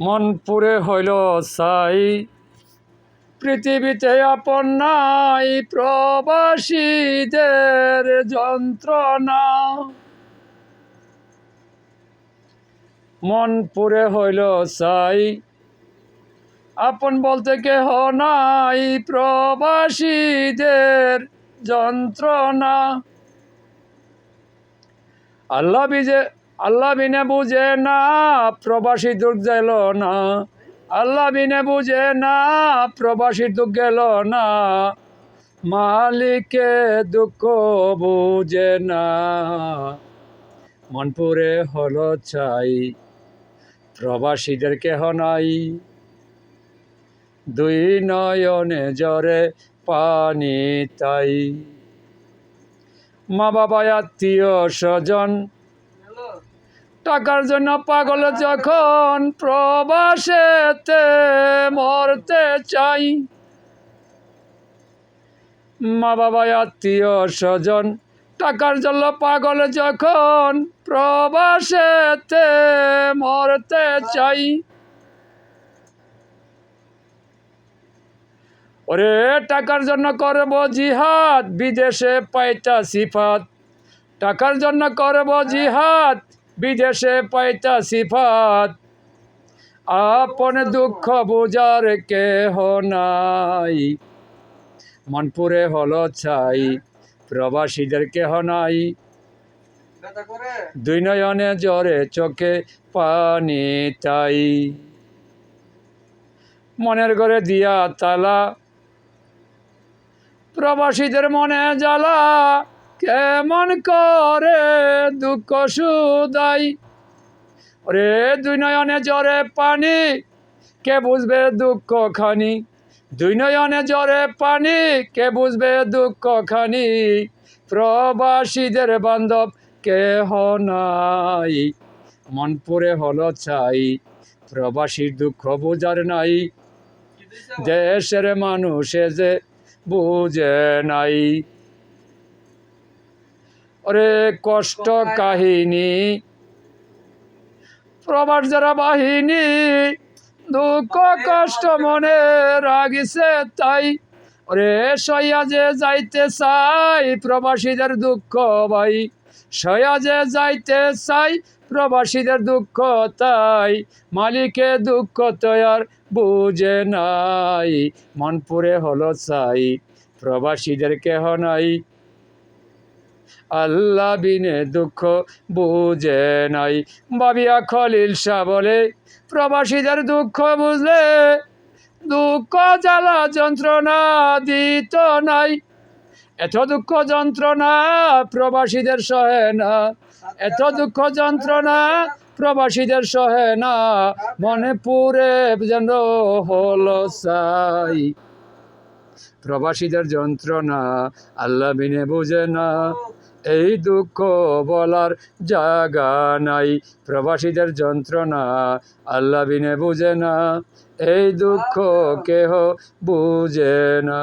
মন পুরে হইল সাই। পৃথিবীতে আপন নাই প্রবাসীদের যন্ত্রণা। মন পুরে হইল সাই। আপন বলতে কেহ নাই প্রবাসীদের যন্ত্রণা। আল্লাহ বিজে আল্লাহ বিনে বুঝে না, প্রবাসী দুঃখ গেল না। আল্লাহ বিনে বুঝে না, প্রবাসী দুঃখ গেল না। মালিকে দুঃখ বুঝে না। মনপুরে হলো চাই, প্রবাসীদের কেহ নাই। দুই নয়নে জরে পানি তাই। মা বাবা আত্মীয় স্বজন টাকার জন্য পাগল যখন প্রবাসেতে মরতে চাই। মা বাবা, আত্মীয় স্বজন, টাকার জন্য পাগল যখন প্রবাসেতে মরতে চাই। ওরে, টাকার জন্য করব জিহাদ, বিদেশে পাইতা সিফাত। টাকার জন্য করব জিহাদ বিদেশে পাইতা সিফাত, আপন দুঃখ বুঝার কেহ নাই। মনপুরে হলো ছাই, প্রবাসীদের কেহ নাই। দুই নয়নে জ্বরে চোখে পানি তাই। মনের ঘরে দিয়া তালা, প্রবাসীদের মনে জ্বালা কেমন করে দুঃখ সুদাই? ওরে দুই নয়নে জ্বরে পানি কে বুঝবে দুঃখ খানি? দুই নয়নে জ্বরে পানি কে বুঝবে দুঃখ খানি? প্রবাসীদের বান্ধব কেহ নাই। মন পুরে হলো চাই প্রবাসীর দুঃখ বুঝার নাই। দেশের মানুষে যে বুঝে নাই। ওরে কষ্ট কাহিনী, প্রবাস যারা বাহিনী, দুঃখ কষ্ট মনে রাগিছে তাই। ওরে সয়া যে যাইতে চাই প্রবাসীদের দুঃখ ভাই, সয়া যে যাইতে চাই প্রবাসীদের দুঃখ তাই। মালিকে দুঃখ তৈয়ার বুঝে নাই, মনপুরে হলো চাই, প্রবাসীদের কেহ নাই। আল্লাহ বিনে দুঃখ বুঝে নাই। বাবিয়া খলিল শাহ বলে, প্রবাসীদের দুঃখ বুঝলে দুঃখ জ্বালা যন্ত্রণা দিত নাই। এত দুঃখ যন্ত্রণা প্রবাসীদের সহে না। এত দুঃখ যন্ত্রণা প্রবাসীদের সহে না। মনে পুরে যেন হলো সাই। প্রবাসীদের যন্ত্রণা আল্লাহ বিনে বুঝে না। এই দুঃখ বলার জাগা নাই। প্রবাসীদের যন্ত্রণা আল্লাহ বিনে বুঝে না। এই দুঃখ কেহ বুঝে না।